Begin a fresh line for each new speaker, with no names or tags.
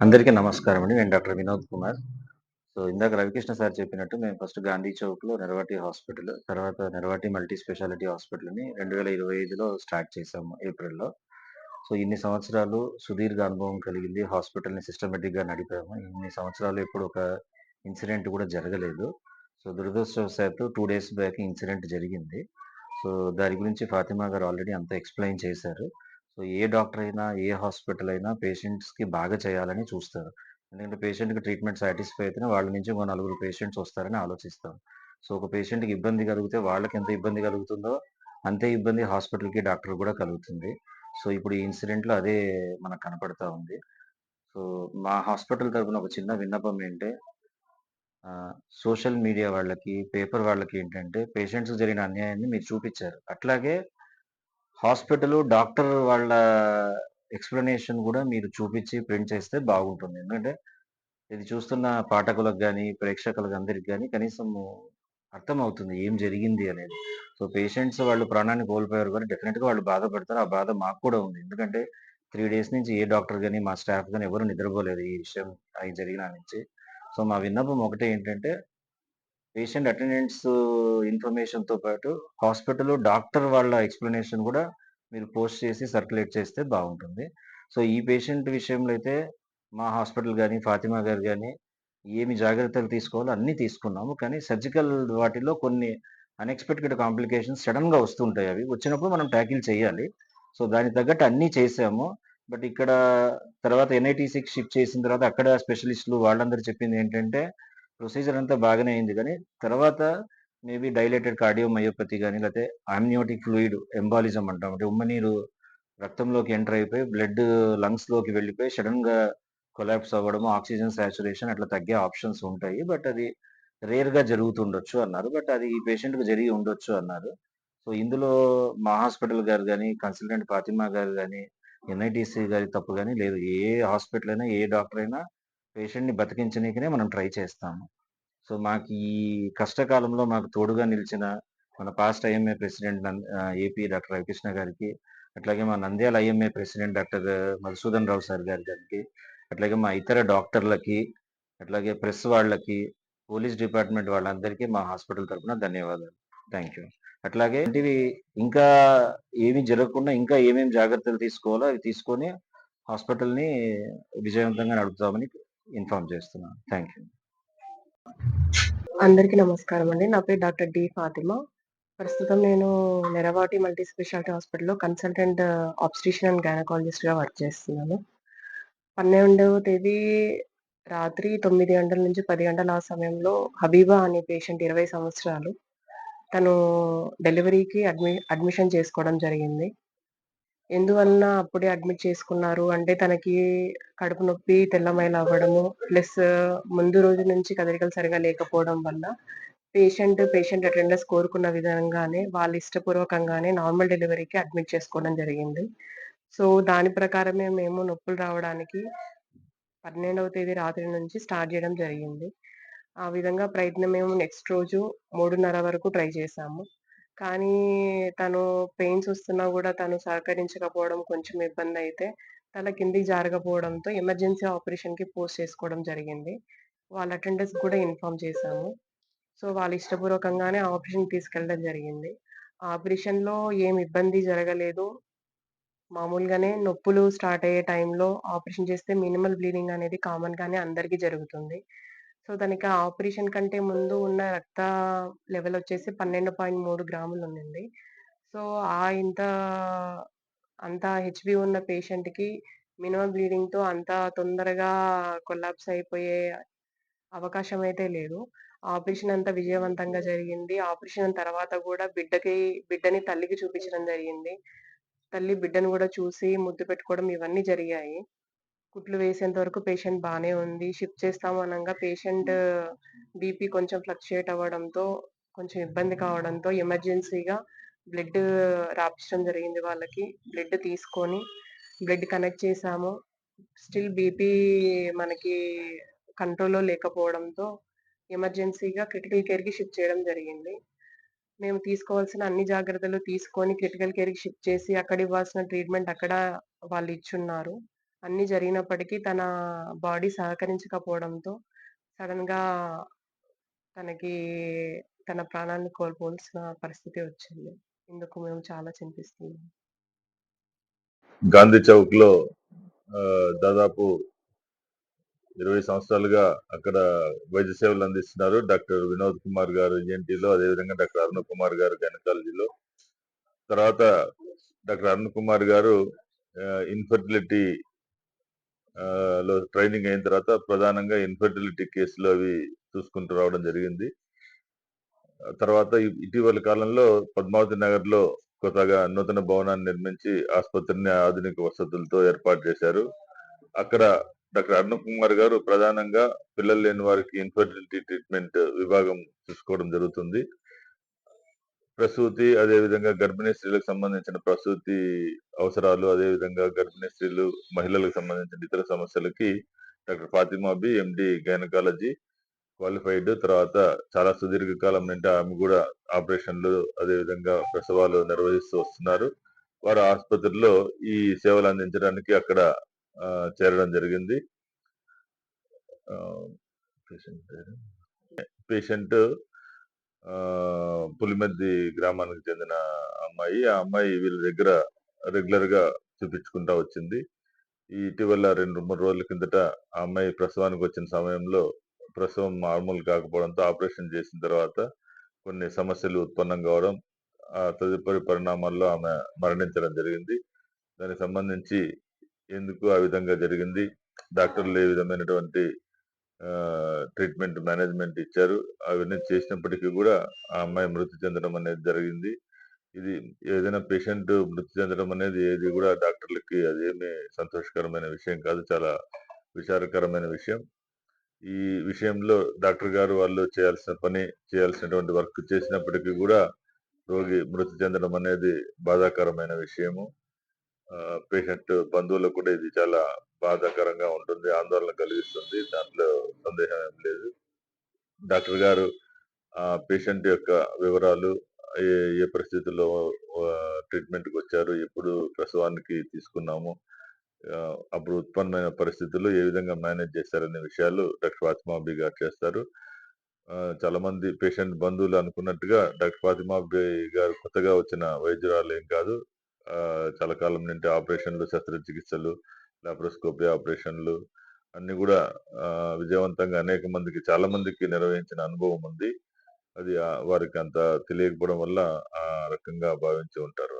అందరికీ నమస్కారం అండి. నేను డాక్టర్ వినోద్ కుమార్. సో, ఇందాక రవికృష్ణ సార్ చెప్పినట్టు మేము ఫస్ట్ గాంధీ చౌక్‌లో నెరవాటి హాస్పిటల్, తర్వాత నెరవాటి మల్టీ స్పెషాలిటీ హాస్పిటల్‌ని 2025లో స్టార్ట్ చేసాము ఏప్రిల్‌లో. సో, ఇన్ని సంవత్సరాలు సుదీర్ఘ అనుభవం కలిగింది. హాస్పిటల్‌ని సిస్టమేటిక్గా నడిపాము. ఇన్ని సంవత్సరాలు ఎప్పుడు ఒక ఇన్సిడెంట్ కూడా జరగలేదు. సో, దురదృష్టవశాత్తు టూ డేస్ బ్యాక్ ఇన్సిడెంట్ జరిగింది. సో, దాని గురించి ఫాతిమా గారు ఆల్రెడీ అంతా ఎక్స్‌ప్లెయిన్ చేశారు. సో, ఏ డాక్టర్ అయినా, ఏ హాస్పిటల్ అయినా పేషెంట్స్‌కి బాగా చేయాలని చూస్తారు. ఎందుకంటే పేషెంట్‌కి ట్రీట్మెంట్ సాటిస్ఫై అయితేనే వాళ్ళ నుంచి ఇంకో నలుగురు పేషెంట్స్ వస్తారని ఆలోచిస్తాం. సో, ఒక పేషెంట్‌కి ఇబ్బంది కలిగితే వాళ్ళకి ఎంత ఇబ్బంది కలుగుతుందో, అంతే ఇబ్బంది హాస్పిటల్‌కి, డాక్టర్ కూడా కలుగుతుంది. సో, ఇప్పుడు ఈ ఇన్సిడెంట్‌లో అదే మనకు కనపడతా ఉంది. సో, మా హాస్పిటల్ తరపున ఒక చిన్న విన్నపం ఏంటంటే సోషల్ మీడియా వాళ్ళకి, పేపర్ వాళ్ళకి ఏంటంటే పేషెంట్స్ జరిగిన అన్యాయాన్ని మీరు చూపించారు అట్లాగే హాస్పిటల్ డాక్టర్ వాళ్ళ ఎక్స్‌ప్లనేషన్ కూడా మీరు చూపించి ప్రింట్ చేస్తే బాగుంటుంది. ఎందుకంటే ఇది చూస్తున్న పాఠకులకు కానీ ప్రేక్షకులకు అందరికి కానీ కనీసం అర్థం అర్థమవుతుంది ఏం జరిగింది అనేది. సో, పేషెంట్స్ వాళ్ళు ప్రాణాన్ని కోల్పోయారు కానీ డెఫినెట్గా వాళ్ళు బాధపడతారు. ఆ బాధ మాకు కూడా ఉంది. ఎందుకంటే త్రీ డేస్ నుంచి ఏ డాక్టర్ కానీ మా స్టాఫ్ కానీ ఎవరు నిద్రపోలేదు ఈ విషయం అవి జరిగిన నుంచి. సో, మా విన్నపం ఒకటే ఏంటంటే పేషెంట్ అటెండెన్స్ ఇన్ఫర్మేషన్‌తో పాటు హాస్పిటల్ డాక్టర్ వాళ్ళ ఎక్స్‌ప్లనేషన్ కూడా మీరు పోస్ట్ చేసి సర్క్యులేట్ చేస్తే బాగుంటుంది. సో, ఈ పేషెంట్ విషయంలో అయితే మా హాస్పిటల్ కానీ ఫాతిమా గారు కానీ ఏమి జాగ్రత్తలు తీసుకోవాలో అన్నీ తీసుకున్నాము. కానీ సర్జికల్ వాటిలో కొన్ని అన్‌ఎక్స్‌పెక్టెడ్ కాంప్లికేషన్స్ సడన్గా వస్తుంటాయి అవి. వచ్చినప్పుడు మనం ట్యాకిల్ చేయాలి. సో, దానికి తగ్గట్టు అన్నీ చేసాము బట్ ఇక్కడ తర్వాత ఎన్‌ఐటీసీకి షిఫ్ట్ చేసిన తర్వాత అక్కడ స్పెషలిస్టులు వాళ్ళందరూ చెప్పింది ఏంటంటే ప్రొసీజర్ అంతా బాగానే అయింది కానీ తర్వాత మేబీ డైలేటెడ్ కార్డియోమయోపతి కానీ లేకపోతే అమ్నియోటిక్ ఫ్లూయిడ్ ఎంబాలిజం అంటాం. అంటే ఉమ్మనీరు రక్తంలోకి ఎంటర్ అయిపోయి బ్లడ్ లంగ్స్‌లోకి వెళ్ళిపోయి సడన్గా కొలాప్స్ అవ్వడము, ఆక్సిజన్ సాచురేషన్ అట్లా తగ్గే ఆప్షన్స్ ఉంటాయి. బట్ అది రేర్‌గా జరుగుతుండొచ్చు అన్నారు. బట్ అది ఈ పేషెంట్‌కి జరిగి ఉండొచ్చు అన్నారు. సో, ఇందులో మా హాస్పిటల్ గారు కానీ కన్సల్టెంట్ ఫాతిమా గారు కానీ ఎన్‌ఐటీసీ గారి తప్పు కానీ లేదు. ఏ హాస్పిటల్ అయినా, ఏ డాక్టర్ అయినా పేషెంట్‌ని బతికించడానికి మనం ట్రై చేస్తాము. సో, మాకు ఈ కష్టకాలంలో మాకు తోడుగా నిలిచిన మన past IMA president AP doctor Ravikrishna గారికి, అట్లాగే మా Nandyal IMA president doctor Madhusudan Rao sir గారి గారికి, అట్లాగే మా ఇతర డాక్టర్లకి, అట్లాగే ప్రెస్ వాళ్ళకి, పోలీస్ డిపార్ట్‌మెంట్ వాళ్ళందరికీ మా హాస్పిటల్ తరఫున ధన్యవాదాలు. Thank you. అట్లాగే ఇవి ఇంకా ఏమి జరగకుండా ఇంకా ఏమేమి జాగ్రత్తలు తీసుకోవాలో అవి తీసుకొని హాస్పిటల్‌ని విజయవంతంగా నడుపుతామని ఇన్ఫార్మ్ చేస్తున్నాను. Thank you.
అందరికీ నమస్కారం అండి. నా పేరు డాక్టర్ డి. ఫాతిమా. ప్రస్తుతం నేను నెరవాటి మల్టీ స్పెషాలిటీ హాస్పిటల్‌లో కన్సల్టెంట్ ఆబ్స్ట్రిషన్ అండ్ గైనకాలజిస్ట్‌గా వర్క్ చేస్తున్నాను. 12వ తేదీ రాత్రి తొమ్మిది గంటల నుంచి పది గంటల ఆ సమయంలో హబీబా అనే పేషెంట్ 20 సంవత్సరాలు. తను డెలివరీకి అడ్మి అడ్మిషన్ చేసుకోవడం జరిగింది. ఎందువలన అప్పుడే అడ్మిట్ చేసుకున్నారు అంటే తనకి కడుపు నొప్పి, తెల్లమైలు అవ్వడము, ప్లస్ ముందు రోజు నుంచి కదలికలు సరిగా లేకపోవడం వల్ల పేషెంట్, పేషెంట్ అటెండర్స్ కోరుకున్న విధంగానే వాళ్ళ ఇష్టపూర్వకంగానే నార్మల్ డెలివరీకి అడ్మిట్ చేసుకోవడం జరిగింది. సో, దాని ప్రకారమే మేము నొప్పులు రావడానికి 12వ తేదీ రాత్రి నుంచి స్టార్ట్ చేయడం జరిగింది. ఆ విధంగా ప్రయత్నం మేము నెక్స్ట్ రోజు 3:30 వరకు ట్రై చేశాము. కానీ తను పెయిన్స్ వస్తున్నా కూడా తను సహకరించకపోవడం కొంచెం ఇబ్బంది అయితే తల కిందికి జారకపోవడంతో ఎమర్జెన్సీ ఆపరేషన్‌కి పోస్ట్ చేసుకోవడం జరిగింది. వాళ్ళ అటెండర్స్ కూడా ఇన్ఫార్మ్ చేశాము. సో, వాళ్ళ ఇష్టపూర్వకంగానే ఆపరేషన్ తీసుకెళ్ళడం జరిగింది. ఆపరేషన్‌లో ఏం ఇబ్బంది జరగలేదు. మామూలుగానే నొప్పులు స్టార్ట్ అయ్యే టైంలో ఆపరేషన్ చేస్తే మినిమల్ బ్లీడింగ్ అనేది కామన్‌గానే అందరికీ జరుగుతుంది. సో, తనకి ఆ ఆపరేషన్ కంటే ముందు ఉన్న రక్త లెవెల్ వచ్చేసి 12.3 గ్రాములు ఉండింది. సో, ఆ ఇంత అంత హెచ్బి ఉన్న పేషెంట్‌కి మినిమమ్ బ్లీడింగ్‌తో అంత తొందరగా కొలాప్స్ అయిపోయే అవకాశం అయితే లేదు. ఆపరేషన్ అంతా విజయవంతంగా జరిగింది. ఆపరేషన్ తర్వాత కూడా బిడ్డకి బిడ్డని తల్లికి చూపించడం జరిగింది. తల్లి బిడ్డను కూడా చూసి ముద్దు పెట్టుకోవడం ఇవన్నీ జరిగాయి. కుట్లు వేసేంత వరకు పేషెంట్ బానే ఉంది. షిఫ్ట్ చేస్తాము అనంగా పేషెంట్ బీపీ కొంచెం ఫ్లక్చుయేట్ అవ్వడంతో కొంచెం ఇబ్బంది కావడంతో ఎమర్జెన్సీగా బ్లడ్ రాపిచ్చడం జరిగింది వాళ్ళకి. బ్లడ్ తీసుకొని బ్లడ్ కనెక్ట్ చేశాము. స్టిల్ బీపీ మనకి కంట్రోల్‌లో లేకపోవడంతో ఎమర్జెన్సీగా క్రిటికల్ కేర్‌కి షిఫ్ట్ చేయడం జరిగింది. మేము తీసుకోవాల్సిన అన్ని జాగ్రత్తలు తీసుకొని క్రిటికల్ కేర్‌కి షిఫ్ట్ చేసి అక్కడ ఇవ్వాల్సిన ట్రీట్మెంట్ అక్కడ వాళ్ళు ఇచ్చున్నారు. అన్నీ జరిగినప్పటికీ తన బాడీ సహకరించకపోవడంతో సడెన్‌గా తనకి తన ప్రాణాన్ని కోల్పోవాల్సిన పరిస్థితి వచ్చింది. ఇందుకు మేము చాలా చింతిస్తున్నాం.
గాంధీ చౌక్‌లో లో దాదాపు 20 సంవత్సరాలుగా అక్కడ వైద్య సేవలు అందిస్తున్నారు. డాక్టర్ వినోద్ కుమార్ గారు ఈఎన్‌టీలో, అదేవిధంగా డాక్టర్ అరుణ్ కుమార్ గారు గైనకాలజీలో. తర్వాత డాక్టర్ అరుణ్ కుమార్ గారు ఇన్ఫర్టిలిటీ లో ట్రైనింగ్ అయిన తర్వాత ప్రధానంగా ఇన్‌ఫెర్టిలిటీ కేసులు అవి చూసుకుంటూ రావడం జరిగింది. తర్వాత ఇటీవల కాలంలో పద్మావతి నగర్‌లో కొత్తగా నూతన భవనాన్ని నిర్మించి ఆసుపత్రిని ఆధునిక వసతులతో ఏర్పాటు చేశారు. అక్కడ డాక్టర్ అరుణ్ కుమార్ గారు ప్రధానంగా పిల్లలు లేని వారికి ఇన్‌ఫెర్టిలిటీ ట్రీట్‌మెంట్ విభాగం చూసుకోవడం జరుగుతుంది. ప్రసూతి, అదేవిధంగా గర్భిణీ స్త్రీలకు సంబంధించిన ప్రసూతి అవసరాలు, అదేవిధంగా గర్భిణీ స్త్రీలు, మహిళలకు సంబంధించిన ఇతర సమస్యలకి doctor Fatima B. MD gynaecology qualified. తర్వాత చాలా సుదీర్ఘ కాలం నుండి ఆమె కూడా ఆపరేషన్‌లు, అదేవిధంగా ప్రసవాలు నిర్వహిస్తూ వస్తున్నారు. వారు ఆసుపత్రిలో ఈ సేవలు అందించడానికి అక్కడ చేరడం జరిగింది. పేషెంట్ పేషెంట్ పులిమద్ది గ్రామానికి చెందిన అమ్మాయి. ఆ అమ్మాయి వీళ్ళ దగ్గర రెగ్యులర్‌గా చూపించుకుంటా వచ్చింది. ఇటీవల 2, 3 రోజుల కిందట ఆ అమ్మాయి ప్రసవానికి వచ్చిన సమయంలో ప్రసవం నార్మల్ కాకపోవడంతో ఆపరేషన్ చేసిన తర్వాత కొన్ని సమస్యలు ఉత్పన్నం కావడం, ఆ తదుపరి పరిణామాల్లో ఆమె మరణించడం జరిగింది. దానికి సంబంధించి ఎందుకు ఆ విధంగా జరిగింది? డాక్టర్లు ఏ విధమైనటువంటి ట్రీట్‌మెంట్ మేనేజ్‌మెంట్ ఇచ్చారు. అవన్నీ చేసినప్పటికీ కూడా ఆ అమ్మాయి మృతి చెందడం అనేది జరిగింది. ఇది ఏదైనా పేషెంట్ మృతి చెందడం అనేది ఏది కూడా డాక్టర్లకి అదేమీ సంతోషకరమైన విషయం కాదు. చాలా విచారకరమైన విషయం. ఈ విషయంలో డాక్టర్ గారు వాళ్ళు చేయాల్సిన పని, చేయాల్సినటువంటి వర్క్ చేసినప్పటికీ కూడా రోగి మృతి చెందడం అనేది బాధాకరమైన విషయము. పేషెంట్ బంధువులకు కూడా ఇది చాలా బాధాకరంగా ఉంటుంది. ఆందోళన కలిగిస్తుంది. దాంట్లో సందేహం ఏం లేదు. డాక్టర్ గారు ఆ పేషెంట్ యొక్క వివరాలు, ఏ ఏ పరిస్థితుల్లో ట్రీట్మెంట్కి వచ్చారు ఎప్పుడు ప్రసవానికి తీసుకున్నాము, అప్పుడు ఉత్పన్నమైన పరిస్థితులు ఏ విధంగా మేనేజ్ చేశారనే విషయాలు డాక్టర్ ఫాతిమాబీ గారు చేస్తారు. చాలా చాలామంది పేషెంట్ బంధువులు అనుకున్నట్టుగా డాక్టర్ ఫాతిమాబీ గారు కొత్తగా వచ్చిన వైద్యురాలు ఏం కాదు. చాలా కాలం నుండి ఆపరేషన్‌లు, శస్త్రచికిత్సలు, లాప్రోస్కోపీ ఆపరేషన్‌లు అన్ని కూడా విజయవంతంగా అనేక మందికి చాలా మందికి నిర్వహించిన అనుభవం ఉంది. అది వారికి అంత తెలియకపోవడం వల్ల ఆ రకంగా భావించి ఉంటారు.